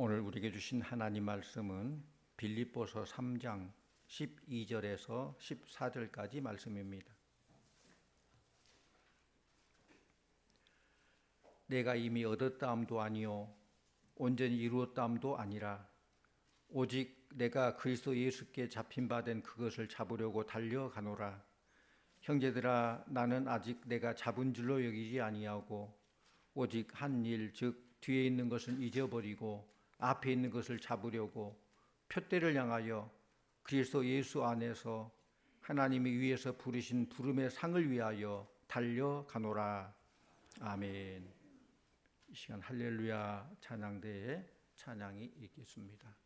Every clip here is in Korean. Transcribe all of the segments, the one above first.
오늘 우리에게 주신 하나님 말씀은 빌립보서 3장 12절에서 14절까지 말씀입니다. 내가 이미 얻었다함도 아니요 온전히 이루었다함도 아니라 오직 내가 그리스도 예수께 잡힌 바 된 그것을 잡으려고 달려가노라 형제들아 나는 아직 내가 잡은 줄로 여기지 아니하고 오직 한 일 즉 뒤에 있는 것은 잊어버리고 앞에 있는 것을 잡으려고 표대를 향하여 그리스도 예수 안에서 하나님이 위에서 부르신 부름의 상을 위하여 달려가노라 아멘. 이 시간 할렐루야 찬양대에 찬양이 있겠습니다.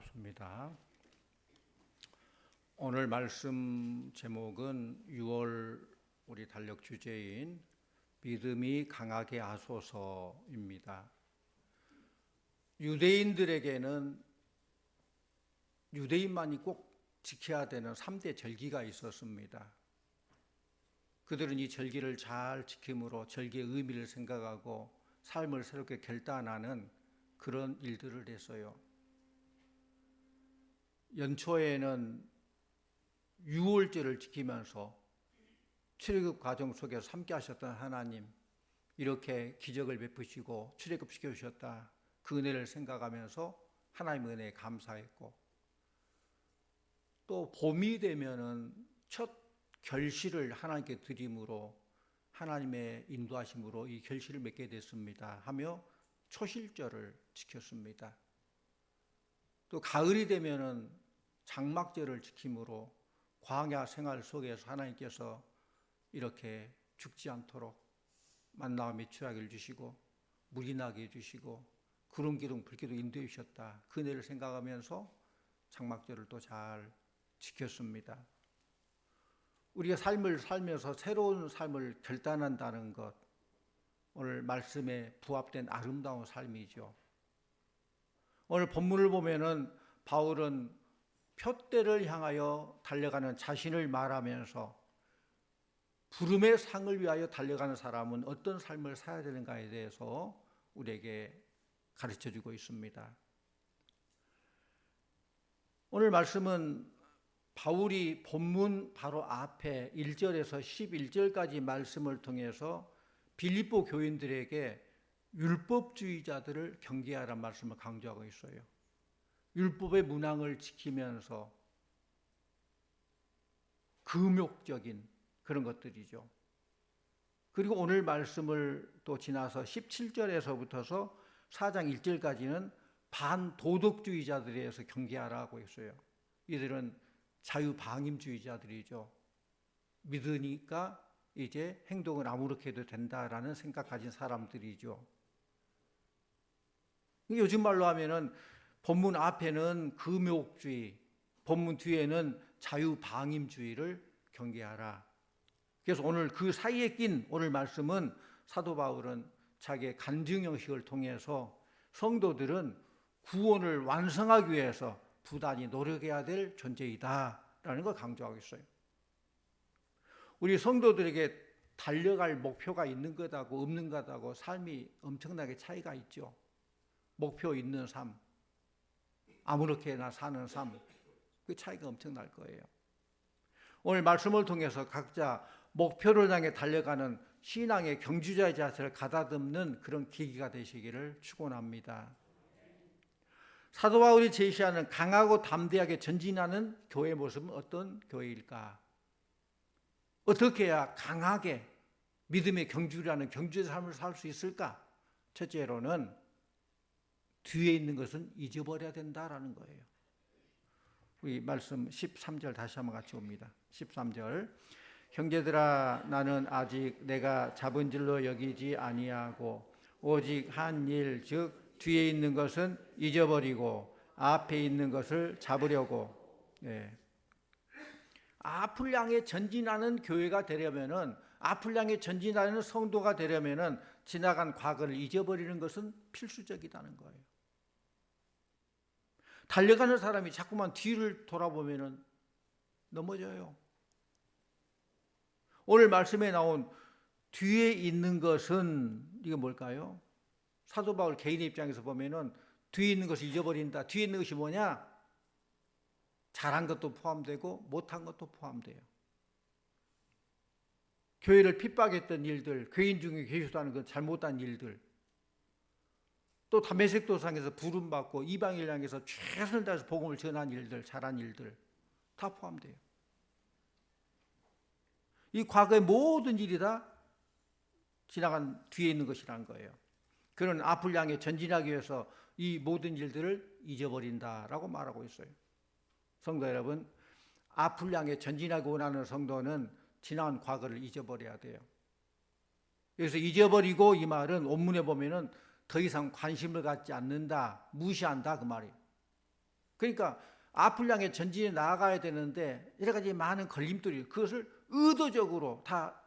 고맙습니다. 오늘 말씀 제목은 6월 우리 달력 주제인 믿음이 강하게 하소서입니다. 유대인들에게는 유대인만이 꼭 지켜야 되는 3대 절기가 있었습니다. 그들은 이 절기를 잘 지킴으로 절기의 의미를 생각하고 삶을 새롭게 결단하는 그런 일들을 했어요. 연초에는 유월절을 지키면서 출애굽 과정 속에서 함께 하셨던 하나님 이렇게 기적을 베푸시고 출애굽 시켜 주셨다. 그 은혜를 생각하면서 하나님 은혜에 감사했고 또 봄이 되면은 첫 결실을 하나님께 드림으로 하나님의 인도하심으로 이 결실을 맺게 됐습니다. 하며 초실절을 지켰습니다. 또 가을이 되면은 장막절을 지킴으로 광야 생활 속에서 하나님께서 이렇게 죽지 않도록 만나와 취하기를 주시고 물이 나게 해주시고 구름 기둥 불기둥 인도해 주셨다. 그 은혜를 생각하면서 장막절을 또 잘 지켰습니다. 우리가 삶을 살면서 새로운 삶을 결단한다는 것 오늘 말씀에 부합된 아름다운 삶이죠. 오늘 본문을 보면은 바울은 표대를 향하여 달려가는 자신을 말하면서 부름의 상을 위하여 달려가는 사람은 어떤 삶을 살아야 되는가에 대해서 우리에게 가르쳐 주고 있습니다. 오늘 말씀은 바울이 본문 바로 앞에 1절에서 11절까지 말씀을 통해서 빌립보 교인들에게 율법주의자들을 경계하라는 말씀을 강조하고 있어요. 율법의 문항을 지키면서 금욕적인 그런 것들이죠. 그리고 오늘 말씀을 또 지나서 17절에서부터서 4장 1절까지는 반도덕주의자들에 대해서 경계하라고 했어요. 이들은 자유방임주의자들이죠. 믿으니까 이제 행동을 아무렇게 해도 된다라는 생각 가진 사람들이죠. 요즘 말로 하면은 본문 앞에는 금욕주의, 본문 뒤에는 자유방임주의를 경계하라. 그래서 오늘 그 사이에 낀 오늘 말씀은 사도 바울은 자기의 간증 형식을 통해서 성도들은 구원을 완성하기 위해서 부단히 노력해야 될 존재이다라는 걸 강조하고 있어요. 우리 성도들에게 달려갈 목표가 있는 것하고 없는 것하고 삶이 엄청나게 차이가 있죠. 목표 있는 삶, 아무렇게나 사는 삶, 그 차이가 엄청날 거예요. 오늘 말씀을 통해서 각자 목표를 향해 달려가는 신앙의 경주자의 자세를 가다듬는 그런 계기가 되시기를 축원합니다. 사도 바울이 제시하는 강하고 담대하게 전진하는 교회 모습은 어떤 교회일까? 어떻게 해야 강하게 믿음의 경주라는 경주의 삶을 살 수 있을까? 첫째로는 뒤에 있는 것은 잊어버려야 된다라는 거예요. 우리 말씀 13절 다시 한번 같이 봅니다. 13절. 형제들아 나는 아직 내가 잡은 줄로 여기지 아니하고 오직 한 일 즉 뒤에 있는 것은 잊어버리고 앞에 있는 것을 잡으려고 예. 앞을 향해 전진하는 교회가 되려면은 앞을 향해 전진하는 성도가 되려면은 지나간 과거를 잊어버리는 것은 필수적이라는 거예요. 달려가는 사람이 자꾸만 뒤를 돌아보면은 넘어져요. 오늘 말씀에 나온 뒤에 있는 것은 이게 뭘까요? 사도 바울 개인의 입장에서 보면은 뒤에 있는 것을 잊어버린다. 뒤에 있는 것이 뭐냐? 잘한 것도 포함되고 못한 것도 포함돼요. 교회를 핍박했던 일들, 교인 중에 하는 그 잘못한 일들, 또 담에색 도상에서 부름 받고 이방인 향해서 최선을 다해서 복음을 전한 일들, 잘한 일들 다 포함돼요. 이 과거의 모든 일이 다 지나간 뒤에 있는 것이라는 거예요. 그는 앞을 향해 전진하기 위해서 이 모든 일들을 잊어버린다라고 말하고 있어요. 성도 여러분, 앞을 향해 전진하기 원하는 성도는 지난 과거를 잊어버려야 돼요. 그래서 잊어버리고 이 말은 원문에 보면은 더 이상 관심을 갖지 않는다, 무시한다 그 말이에요. 그러니까 앞을 향해 전진해 나아가야 되는데 여러 가지 많은 걸림돌이 그것을 의도적으로 다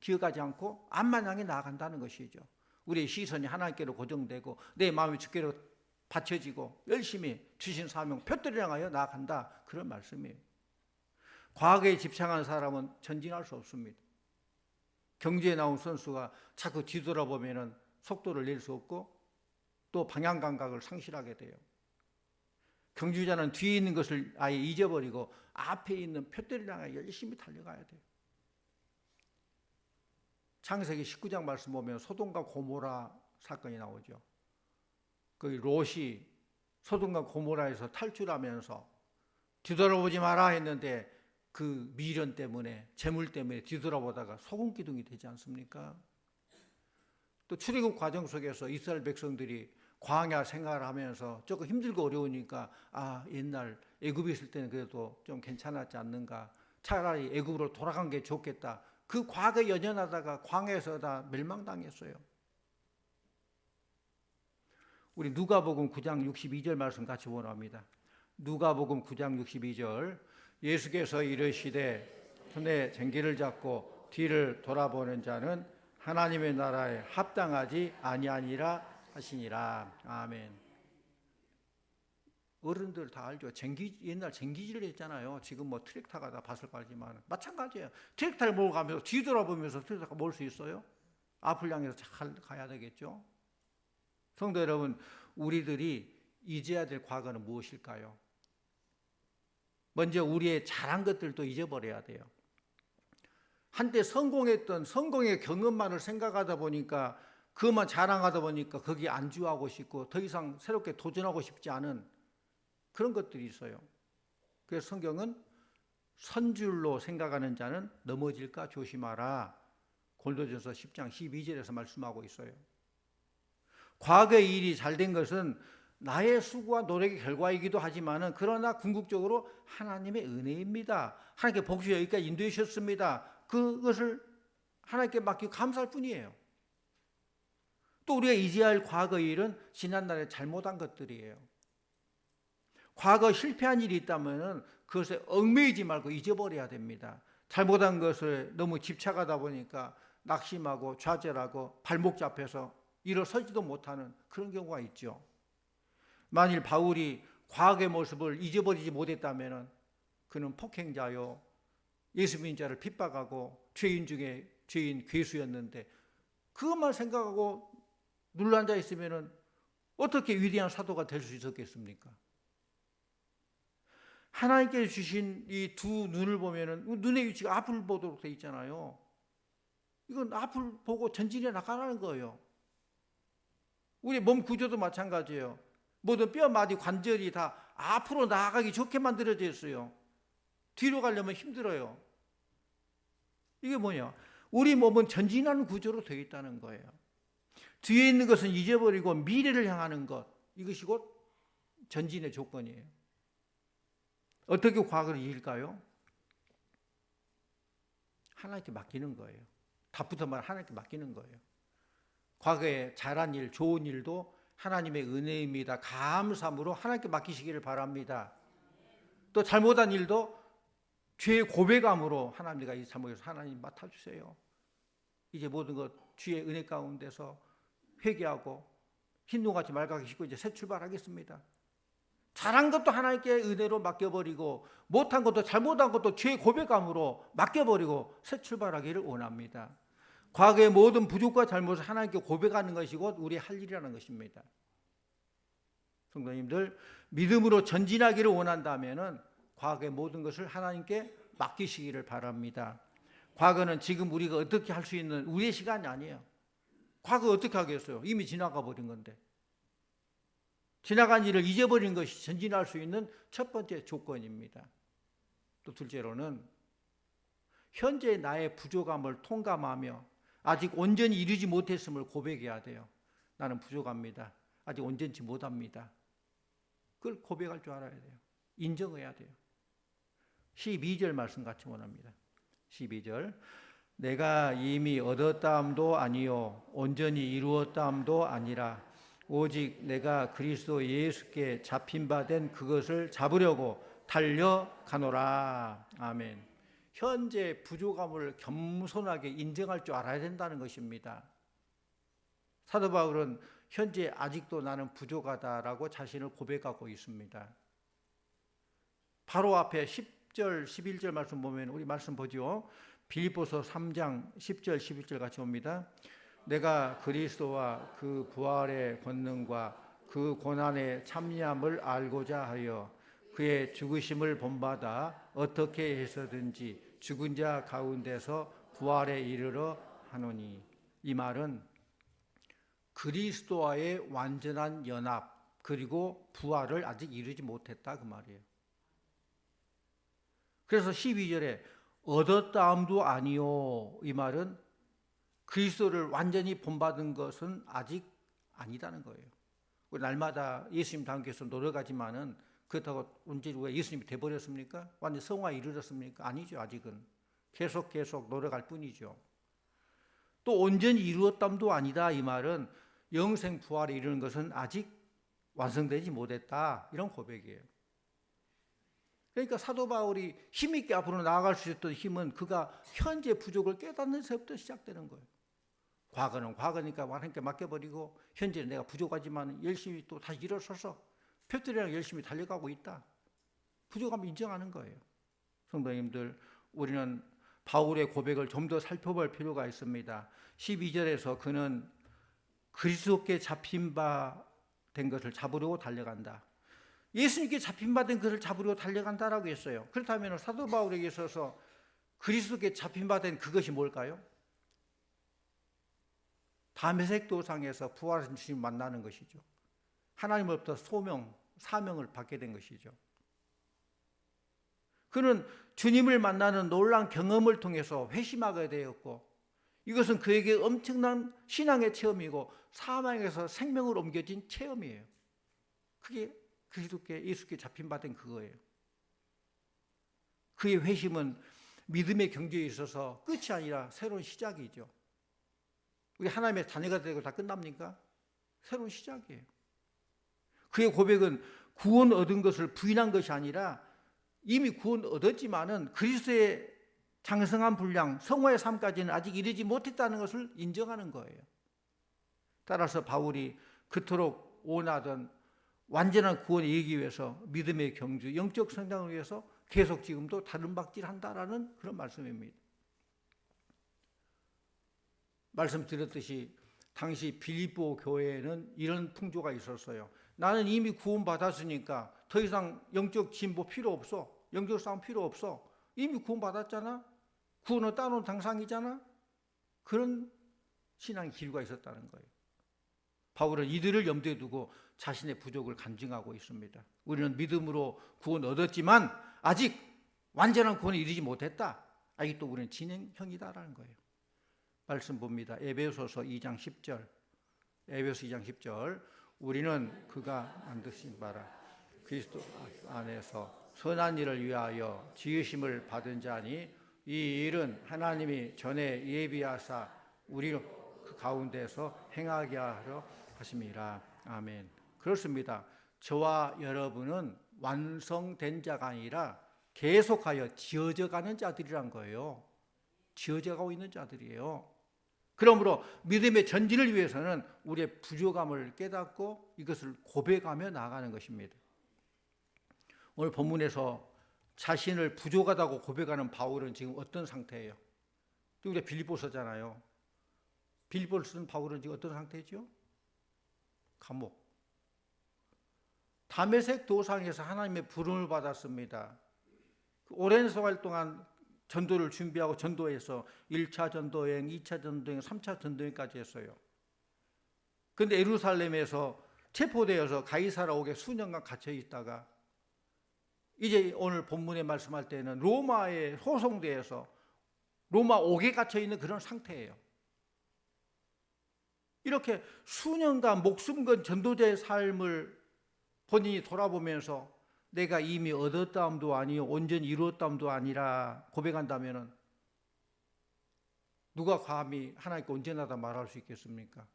기억하지 않고 앞만 향해 나아간다는 것이죠. 우리의 시선이 하나님께로 고정되고 내 마음이 주께로 받쳐지고 열심히 주신 사명 표대를 향하여 나아간다 그런 말씀이에요. 과거에 집착하는 사람은 전진할 수 없습니다. 경주에 나온 선수가 자꾸 뒤돌아보면은 속도를 낼 수 없고 또 방향 감각을 상실하게 돼요. 경주자는 뒤에 있는 것을 아예 잊어버리고 앞에 있는 표대를 향해 열심히 달려가야 돼요. 창세기 19장 말씀 보면 소돔과 고모라 사건이 나오죠. 그 롯이 소돔과 고모라에서 탈출하면서 뒤돌아보지 마라 했는데 그 미련 때문에 재물 때문에 뒤돌아보다가 소금 기둥이 되지 않습니까? 또 출애굽 과정 속에서 이스라엘 백성들이 광야 생활을 하면서 조금 힘들고 어려우니까 아 옛날 애굽에 있을 때는 그래도 좀 괜찮았지 않는가 차라리 애굽으로 돌아간 게 좋겠다 그 과거 연연하다가 광에서 다 멸망당했어요. 우리 누가복음 9장 62절 말씀 같이 원합니다. 누가복음 9장 62절 예수께서 이르시되 손에 쟁기를 잡고 뒤를 돌아보는 자는 하나님의 나라에 합당하지 아니하니라 하시니라. 아멘. 어른들 다 알죠. 쟁기 옛날 쟁기질 했잖아요. 지금 뭐 트랙터가 다 봤을 거지만 마찬가지예요. 트랙터를 몰고 가면서 뒤돌아보면서 트랙터가 몰 수 있어요? 앞을 향해서 잘 가야 되겠죠. 성도 여러분, 우리들이 잊어야 될 과거는 무엇일까요? 먼저 우리의 잘한 것들도 잊어버려야 돼요. 한때 성공했던 성공의 경험만을 생각하다 보니까 그것만 자랑하다 보니까 거기에 안주하고 싶고 더 이상 새롭게 도전하고 싶지 않은 그런 것들이 있어요. 그래서 성경은 선줄로 생각하는 자는 넘어질까 조심하라. 골도전서 10장 12절에서 말씀하고 있어요. 과거의 일이 잘 된 것은 나의 수고와 노력의 결과이기도 하지만은 그러나 궁극적으로 하나님의 은혜입니다. 하나님께 복주 여기까지 인도해 주셨습니다. 그것을 하나님께 맡기고 감사할 뿐이에요. 또 우리가 이제 할 과거 일은 지난날에 잘못한 것들이에요. 과거 실패한 일이 있다면 그것에 얽매이지 말고 잊어버려야 됩니다. 잘못한 것을 너무 집착하다 보니까 낙심하고 좌절하고 발목 잡혀서 일어서지도 못하는 그런 경우가 있죠. 만일 바울이 과거의 모습을 잊어버리지 못했다면 그는 폭행자요, 예수 믿자를 핍박하고 죄인 중에 죄인 괴수였는데 그것만 생각하고 눌러앉아 있으면 어떻게 위대한 사도가 될 수 있었겠습니까? 하나님께 주신 이 두 눈을 보면은 눈의 위치가 앞을 보도록 돼 있잖아요. 이건 앞을 보고 전진해 나가라는 거예요. 우리 몸 구조도 마찬가지예요. 모든 뼈, 마디, 관절이 다 앞으로 나아가기 좋게 만들어져 있어요. 뒤로 가려면 힘들어요. 이게 뭐냐? 우리 몸은 전진하는 구조로 되어 있다는 거예요. 뒤에 있는 것은 잊어버리고 미래를 향하는 것. 이것이 곧 전진의 조건이에요. 어떻게 과거를 이길까요? 하나님께 맡기는 거예요. 답부터 말 하나님께 맡기는 거예요. 과거에 잘한 일, 좋은 일도 하나님의 은혜입니다. 감사함으로 하나님께 맡기시기를 바랍니다. 또 잘못한 일도 죄의 고백함으로 하나님 내가 이 잘못해서 하나님 맡아주세요. 이제 모든 것 주의 은혜 가운데서 회개하고 흰노같이 씻고 이제 새 출발하겠습니다. 잘한 것도 하나님께 은혜로 맡겨버리고 못한 것도 잘못한 것도 죄의 고백함으로 맡겨버리고 새 출발하기를 원합니다. 과거의 모든 부족과 잘못을 하나님께 고백하는 것이 곧 우리의 할 일이라는 것입니다. 성도님들 믿음으로 전진하기를 원한다면 과거의 모든 것을 하나님께 맡기시기를 바랍니다. 과거는 지금 우리가 어떻게 할 수 있는 우리의 시간이 아니에요. 과거 어떻게 하겠어요? 이미 지나가 버린 건데. 지나간 일을 잊어버린 것이 전진할 수 있는 첫 번째 조건입니다. 또 둘째로는 현재 나의 부족함을 통감하며 아직 온전히 이루지 못했음을 고백해야 돼요. 나는 부족합니다. 아직 온전치 못합니다. 그걸 고백할 줄 알아야 돼요. 인정해야 돼요. 12절 말씀 같이 원합니다. 12절. 내가 이미 얻었다함도 아니요 온전히 이루었다함도 아니라 오직 내가 그리스도 예수께 잡힌 바 된 그것을 잡으려고 달려가노라. 아멘. 현재 부족함을 겸손하게 인정할 줄 알아야 된다는 것입니다. 사도 바울은 현재 아직도 나는 부족하다라고 자신을 고백하고 있습니다. 바로 앞에 10 절, 11절 말씀 보면 우리 말씀 보죠. 빌립보서 3장 10절, 11절 같이 봅니다. 내가 그리스도와 그 부활의 권능과 그 고난의 참여함을 알고자 하여 그의 죽으심을 본받아 어떻게 해서든지 죽은 자 가운데서 부활에 이르러 하노니 이 말은 그리스도와의 완전한 연합 그리고 부활을 아직 이루지 못했다 그 말이에요. 그래서 12절에 얻었다함도 아니요 이 말은 그리스도를 완전히 본받은 것은 아직 아니다는 거예요. 날마다 예수님 닮기서 노력하지만은 그렇다고 언제 우리가 예수님이 돼버렸습니까? 완전 성화 이르렀습니까? 아니죠 아직은. 계속 계속 노력할 뿐이죠. 또 온전히 이루었담도 아니다 이 말은 영생 부활에 이르는 것은 아직 완성되지 못했다 이런 고백이에요. 그러니까 사도 바울이 힘있게 앞으로 나아갈 수 있었던 힘은 그가 현재 부족을 깨닫는 새부터 시작되는 거예요. 과거는 과거니까 하나님께 맡겨버리고 현재는 내가 부족하지만 열심히 또 다시 일어서서 표들이랑 열심히 달려가고 있다. 부족함을 인정하는 거예요. 성도님들 우리는 바울의 고백을 좀 더 살펴볼 필요가 있습니다. 12절에서 그는 그리스도께 잡힌 바 된 것을 잡으려고 달려간다. 예수님께 잡힌 바된 것을 잡으려고 달려간다라고 했어요. 그렇다면 사도 바울에게 있어서 그리스도께 잡힌 바된 그것이 뭘까요? 담에색 도상에서 부활하신 주님 만나는 것이죠. 하나님으로부터 소명, 사명을 받게 된 것이죠. 그는 주님을 만나는 놀란 경험을 통해서 회심하게 되었고 이것은 그에게 엄청난 신앙의 체험이고 사망에서 생명으로 옮겨진 체험이에요. 그게 그리스도께 예수께 잡힌 바된 그거예요. 그의 회심은 믿음의 경주에 있어서 끝이 아니라 새로운 시작이죠. 우리 하나님의 자녀가 되고 다 끝납니까? 새로운 시작이에요. 그의 고백은 구원 얻은 것을 부인한 것이 아니라 이미 구원 얻었지만은 그리스도의 장성한 분량, 성화의 삶까지는 아직 이르지 못했다는 것을 인정하는 거예요. 따라서 바울이 그토록 원하던 완전한 구원을 이기 위해서 믿음의 경주, 영적 성장을 위해서 계속 지금도 다른 박질 한다라는 그런 말씀입니다. 말씀드렸듯이 당시 빌립보 교회에는 이런 풍조가 있었어요. 나는 이미 구원 받았으니까 더 이상 영적 진보 필요 없어. 영적 싸움 필요 없어. 이미 구원 받았잖아. 구원을 따놓은 당상이잖아. 그런 신앙 기류가 있었다는 거예요. 바울은 이들을 염두에 두고 자신의 부족을 간증하고 있습니다. 우리는 믿음으로 구원 얻었지만 아직 완전한 구원에 이르지 못했다. 아직 또 우리는 진행형이다라는 거예요. 말씀 봅니다. 에베소서 2장 10절. 에베소 2장 10절. 우리는 그가 만드신 바라 그리스도 안에서 선한 일을 위하여 지으심을 받은 자니 이 일은 하나님이 전에 예비하사 우리를 그 가운데서 행하게 하려 하심이라. 아멘. 그렇습니다. 저와 여러분은 완성된 자가 아니라 계속하여 지어져 가는 자들이란 거예요. 지어져 가고 있는 자들이에요. 그러므로 믿음의 전진을 위해서는 우리의 부족함을 깨닫고 이것을 고백하며 나가는 것입니다. 오늘 본문에서 자신을 부족하다고 고백하는 바울은 지금 어떤 상태예요? 우리가 빌립보서잖아요. 빌립보를 쓴 바울은 지금 어떤 상태죠? 감옥. 담에색 도상에서 하나님의 부름을 받았습니다. 그 오랜 생활 동안 전도를 준비하고 전도해서 1차 전도여행, 2차 전도여행, 3차 전도여행까지 했어요. 근데 예루살렘에서 체포되어서 가이사라 옥에 수년간 갇혀 있다가 이제 오늘 본문에 말씀할 때는 로마에 소송돼서 로마 옥에 갇혀 있는 그런 상태예요. 이렇게 수년간 목숨 건 전도자의 삶을 본인이 돌아보면서 내가 이미 얻었다함도 아니요 온전히 이루었다함도 아니라 고백한다면은 누가 감히 하나님께 온전하다 말할 수 있겠습니까?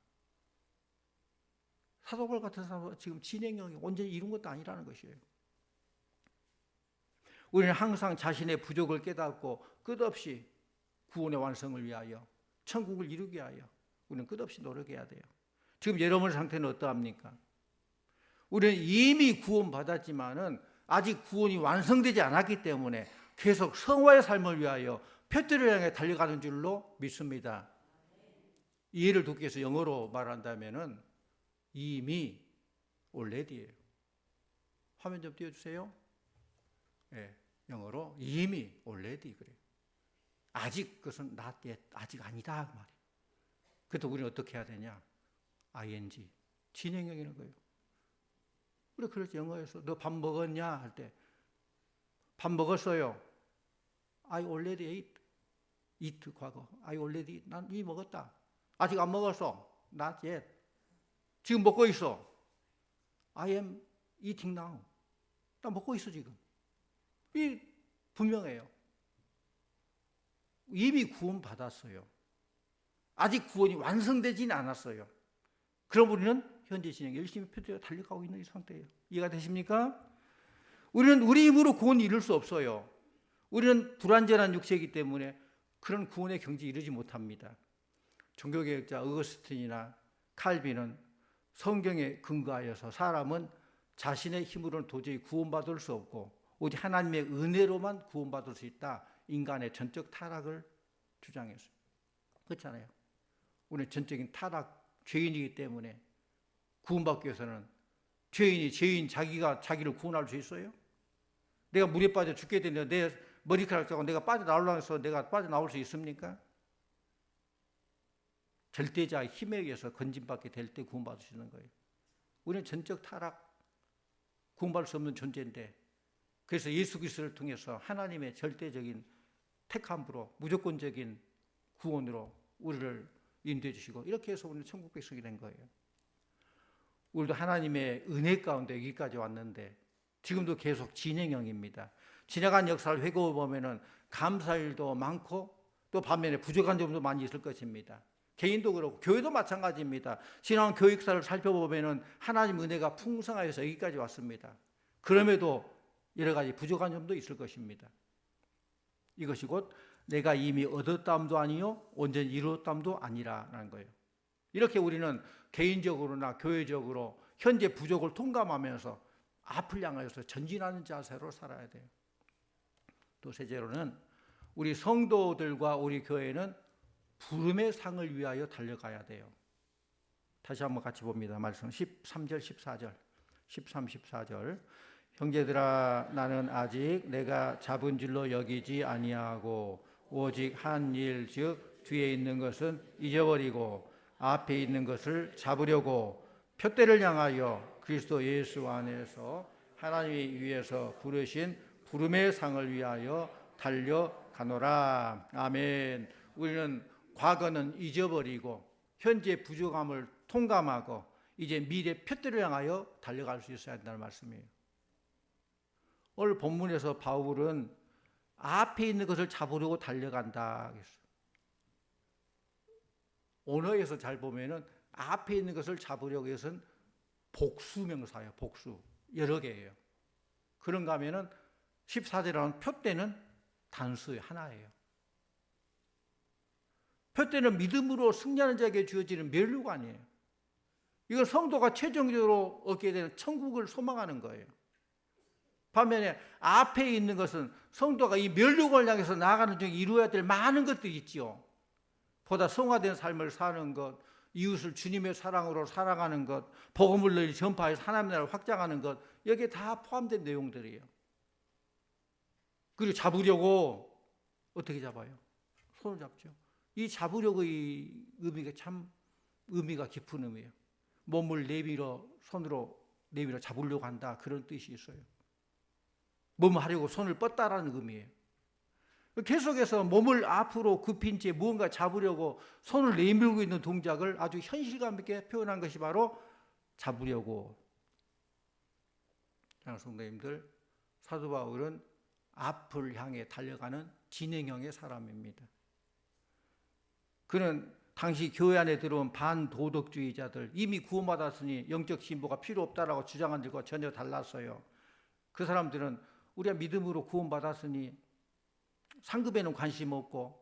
사도벌 같은 사람은 지금 진행형이 온전히 이룬 것도 아니라는 것이에요. 우리는 항상 자신의 부족을 깨닫고 끝없이 구원의 완성을 위하여 천국을 이루기 위하여 우리는 끝없이 노력해야 돼요. 지금 여러분의 상태는 어떠합니까? 우리는 이미 구원받았지만은 아직 구원이 완성되지 않았기 때문에 계속 성화의 삶을 위하여 표들을 향해 달려가는 줄로 믿습니다. 이해를 돕기 위해서 영어로 말한다면은 이미 already예요. 화면 좀 띄워주세요. 예, 영어로 이미 already 그래요. 아직 그것은 not yet, 아직 아니다 그 말이에요. 그래도 우리는 어떻게 해야 되냐? ing 진행형이라는 거예요. 우리 그래서 영어에서 너 밥 먹었냐 할 때 밥 먹었어요. I already ate. eat 과거. I already 난 이미 먹었다. 아직 안 먹었어. Not yet. 지금 먹고 있어. I am eating now. 나 먹고 있어 지금. 이 분명해요. 이미 구원 받았어요. 아직 구원이 완성되지는 않았어요. 그럼 우리는 현재 진행 열심히 표대에 달려가고 있는 이 상태예요. 이해가 되십니까? 우리는 우리 힘으로 구원 이룰 수 없어요. 우리는 불완전한 육체이기 때문에 그런 구원의 경지에 이르지 못합니다. 종교개혁자 어거스틴이나 칼빈은 성경에 근거하여서 사람은 자신의 힘으로는 도저히 구원받을 수 없고 오직 하나님의 은혜로만 구원받을 수 있다. 인간의 전적 타락을 주장했어요. 그렇잖아요. 우리는 전적인 타락 죄인이기 때문에 구원받기 위해서는 죄인이 죄인 자기가 자기를 구원할 수 있어요? 내가 물에 빠져 죽게 되는데 내 머리카락 자고 내가 빠져나오려고 해서 내가 빠져나올 수 있습니까? 절대자의 힘에 의해서 건진받게 될때 있는 거예요. 우리는 전적 타락, 구원받을 수 없는 존재인데 그래서 예수 그리스도를 통해서 하나님의 절대적인 택함으로 무조건적인 구원으로 우리를 인도해 주시고 이렇게 해서 우리는 천국 백성이 된 거예요. 우리도 하나님의 은혜 가운데 여기까지 왔는데 지금도 계속 진행형입니다. 지나간 역사를 회고해 보면은 감사할 일도 많고 또 반면에 부족한 점도 많이 있을 것입니다. 개인도 그렇고 교회도 마찬가지입니다. 지난 교육사를 살펴보면은 하나님 은혜가 풍성하여서 여기까지 왔습니다. 그럼에도 여러 가지 부족한 점도 있을 것입니다. 이것이 곧 내가 이미 얻었담도 아니요 온전히 이루었담도 아니라는 거예요. 이렇게 우리는 개인적으로나 교회적으로 현재 부족을 통감하면서 앞을 향하여서 전진하는 자세로 살아야 돼요. 또 셋째로는 우리 성도들과 우리 교회는 부름의 상을 위하여 달려가야 돼요. 다시 한번 같이 봅니다. 말씀 13절 14절 13 14절 형제들아 나는 아직 내가 잡은 줄로 여기지 아니하고 오직 한 일 즉 뒤에 있는 것은 잊어버리고 앞에 있는 것을 잡으려고 표대를 향하여 그리스도 예수 안에서 하나님이 위해서 부르신 부름의 상을 위하여 달려가노라. 아멘. 우리는 과거는 잊어버리고 현재 부족함을 통감하고 이제 미래 표대를 향하여 달려갈 수 있어야 한다는 말씀이에요. 오늘 본문에서 바울은 앞에 있는 것을 잡으려고 달려간다. 언어에서 잘 보면은 앞에 있는 것을 잡으려고 해서는 복수명사예요. 복수. 여러 개예요. 그런가 하면은 14절이라는 표대는 단수의 하나예요. 표대는 믿음으로 승리하는 자에게 주어지는 멸류관이에요. 이건 성도가 최종적으로 얻게 되는 천국을 소망하는 거예요. 반면에 앞에 있는 것은 성도가 이 멸류관을 향해서 나아가는 중에 이루어야 될 많은 것들이 있지요. 보다 성화된 삶을 사는 것, 이웃을 주님의 사랑으로 사랑하는 것, 복음을 널리 전파해서 하나님의 나라를 확장하는 것, 여기에 다 포함된 내용들이에요. 그리고 잡으려고 어떻게 잡아요? 손을 잡죠. 이 잡으려고의 의미가 참 의미가 깊은 의미예요. 몸을 내밀어 손으로 내밀어 잡으려고 한다 그런 뜻이 있어요. 몸을 하려고 손을 뻗다라는 의미예요. 계속해서 몸을 앞으로 굽힌 채 무언가 잡으려고 손을 내밀고 있는 동작을 아주 현실감 있게 표현한 것이 바로 잡으려고. 성도님들, 사도 바울은 앞을 향해 달려가는 진행형의 사람입니다. 그는 당시 교회 안에 들어온 반도덕주의자들, 이미 구원받았으니 영적 신보가 필요 없다라고 주장한 들과 전혀 달랐어요. 그 사람들은 우리가 믿음으로 구원받았으니 상급에는 관심 없고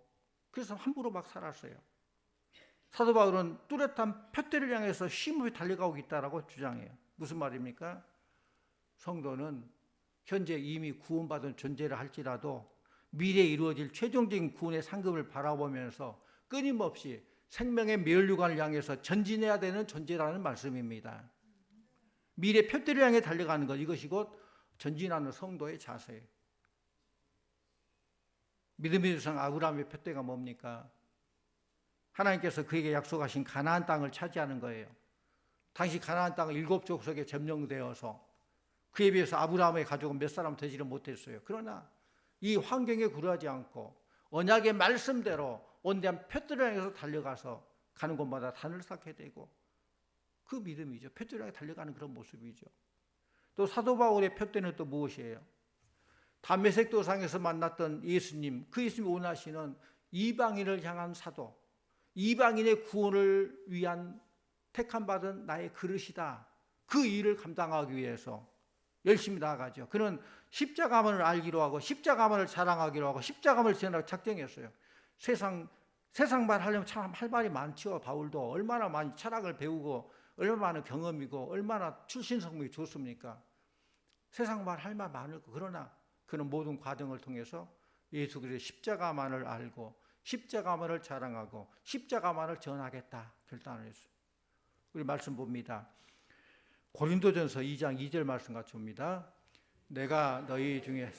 그래서 함부로 막 살았어요. 사도 바울은 뚜렷한 표대를 향해서 심히 달려가고 있다라고 주장해요. 무슨 말입니까? 성도는 현재 이미 구원받은 존재를 할지라도 미래에 이루어질 최종적인 구원의 상급을 바라보면서 끊임없이 생명의 멸류관을 향해서 전진해야 되는 존재라는 말씀입니다. 미래 표대를 향해 달려가는 것 이것이 곧 전진하는 성도의 자세예요. 믿음의 조상 아브라함의 표대가 뭡니까? 하나님께서 그에게 약속하신 가나안 땅을 차지하는 거예요. 당시 가나안 땅은 일곱 족속에 점령되어서 그에 비해서 아브라함의 가족은 몇 사람 되지를 못했어요. 그러나 이 환경에 굴하지 않고 언약의 말씀대로 온대한 향해서 달려가서 가는 곳마다 단을 쌓게 되고 그 믿음이죠. 향해 달려가는 그런 모습이죠. 또 사도 바울의 표대는 또 무엇이에요? 담메색 도상에서 만났던 예수님, 그 예수님이 원하시는 이방인을 향한 사도, 이방인의 구원을 위한 택함 받은 나의 그릇이다. 그 일을 감당하기 위해서 열심히 나아가죠. 그는 십자가만을 알기로 하고 십자가만을 자랑하기로 하고 십자가만을 지내라고 작정했어요. 세상 세상 말 하려면 참 할 말이 많죠. 바울도 얼마나 많이 철학을 배우고 얼마나 경험이고 얼마나 출신 성분이 좋습니까? 세상 말할말 많을 거 그러나 그는 모든 과정을 통해서 예수 그리스도의 십자가만을 알고 십자가만을 자랑하고 십자가만을 전하겠다 결단을 했어요. 우리 말씀 봅니다. 고린도전서 2장 2절 말씀 같이 봅니다. 내가 너희 중에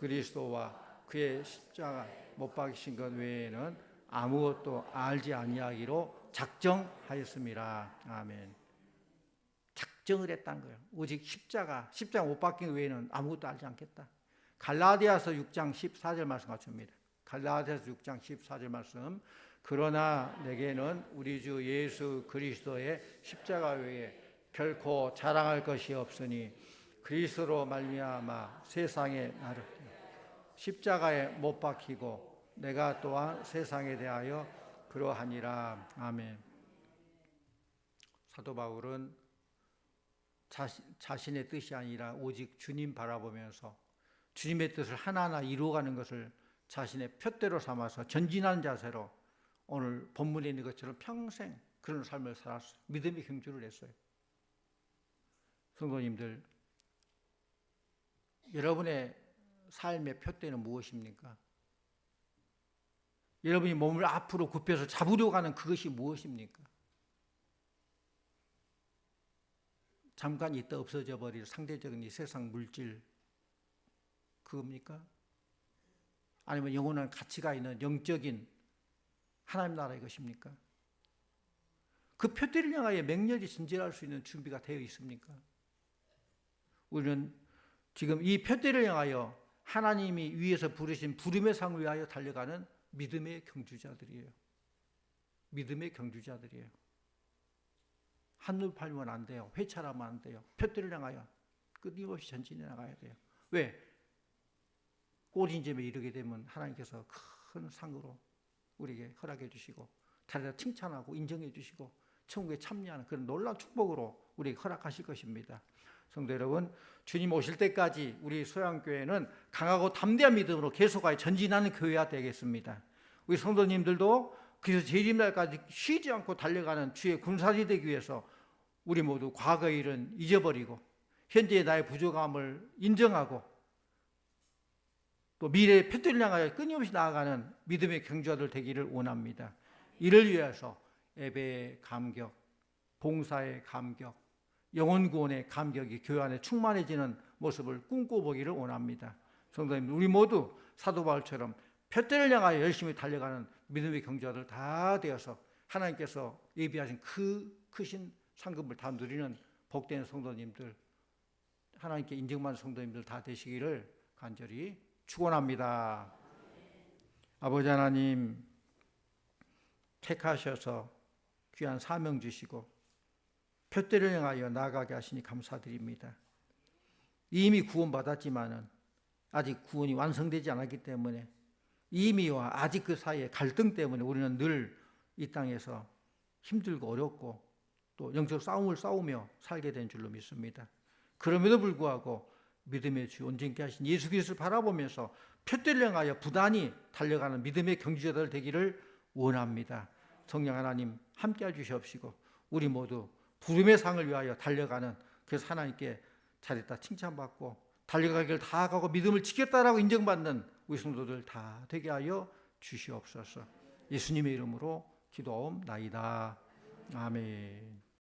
그리스도와 그의 십자가 못 박이신 것 외에는 아무것도 알지 아니하기로 작정하였습니다. 아멘. 작정을 했다는 거예요. 오직 십자가, 십자가 못 박힌 것 외에는 아무것도 알지 않겠다. 갈라디아서 6장 14절 말씀 같습니다. 갈라디아서 6장 14절 말씀. 그러나 내게는 우리 주 예수 그리스도의 십자가 외에 결코 자랑할 것이 없으니 그리스도로 말미암아 세상에 나를 십자가에 못 박히고 내가 또한 세상에 대하여 그러하니라 아멘. 사도 바울은 자신, 자신 의 뜻이 아니라 오직 주님 바라보면서 주님의 뜻을 하나하나 이루어가는 것을 자신의 표대로 삼아서 전진하는 자세로 오늘 본문에 있는 것처럼 평생 그런 삶을 살았어요. 믿음의 경주를 했어요. 성도님들, 여러분의 삶의 표대는 무엇입니까? 여러분이 몸을 앞으로 굽혀서 잡으려고 하는 그것이 무엇입니까? 잠깐 있다 없어져 버릴 상대적인 이 세상 물질 그겁니까? 아니면 영원한 가치가 있는 영적인 하나님 나라의 것입니까? 그 표대를 향하여 맹렬히 진진할 수 있는 준비가 되어 있습니까? 우리는 지금 이 표대를 향하여 하나님이 위에서 부르신 부름의 상을 위하여 달려가는 믿음의 경주자들이에요. 믿음의 경주자들이에요. 한눈 팔면 안 돼요. 회찰하면 안 돼요. 표대를 향하여 끊임없이 전진해 나가야 돼요. 왜? 꼬린점에 이르게 되면 하나님께서 큰 상으로 우리에게 허락해 주시고 다리다 칭찬하고 인정해 주시고 천국에 참여하는 그런 놀라운 축복으로 우리에게 허락하실 것입니다. 성도 여러분, 주님 오실 때까지 우리 소양교회는 강하고 담대한 믿음으로 계속하여 전진하는 교회가 되겠습니다. 우리 성도님들도 그래서 재림날까지 쉬지 않고 달려가는 주의 군사리 되기 위해서 우리 모두 과거의 일은 잊어버리고 현재의 나의 부족함을 인정하고 또 미래의 표들을 향하여 끊임없이 나아가는 믿음의 경주자들 되기를 원합니다. 이를 위해서 예배의 감격, 봉사의 감격, 영혼 구원의 감격이 교회 안에 충만해지는 모습을 꿈꿔보기를 원합니다. 성도님, 우리 모두 사도 바울처럼 표대를 향하여 열심히 달려가는 믿음의 경주자들 다 되어서 하나님께서 예비하신 그 크신 상급을 다 누리는 복된 성도님들, 하나님께 인정받는 성도님들 다 되시기를 간절히 축원합니다. 아버지 하나님 택하셔서 귀한 사명 주시고 표대를 향하여 나아가게 하시니 감사드립니다. 이미 구원받았지만은 아직 구원이 완성되지 않았기 때문에 이미와 아직 그 사이에 갈등 때문에 우리는 늘 이 땅에서 힘들고 어렵고 또 영적 싸움을 싸우며 살게 된 줄로 믿습니다. 그럼에도 불구하고 믿음의 주 온전케 하신 예수 그리스도를 바라보면서 표대를 향하여 부단히 달려가는 믿음의 경주자들 되기를 원합니다. 성령 하나님 함께 해 주시옵시고 우리 모두 부름의 상을 위하여 달려가는 그래서 하나님께 잘했다 칭찬받고 달려가기를 다 가고 믿음을 지켰다라고 인정받는 우리 성도들 다 되게 하여 주시옵소서. 예수님의 이름으로 기도하옵나이다. 아멘.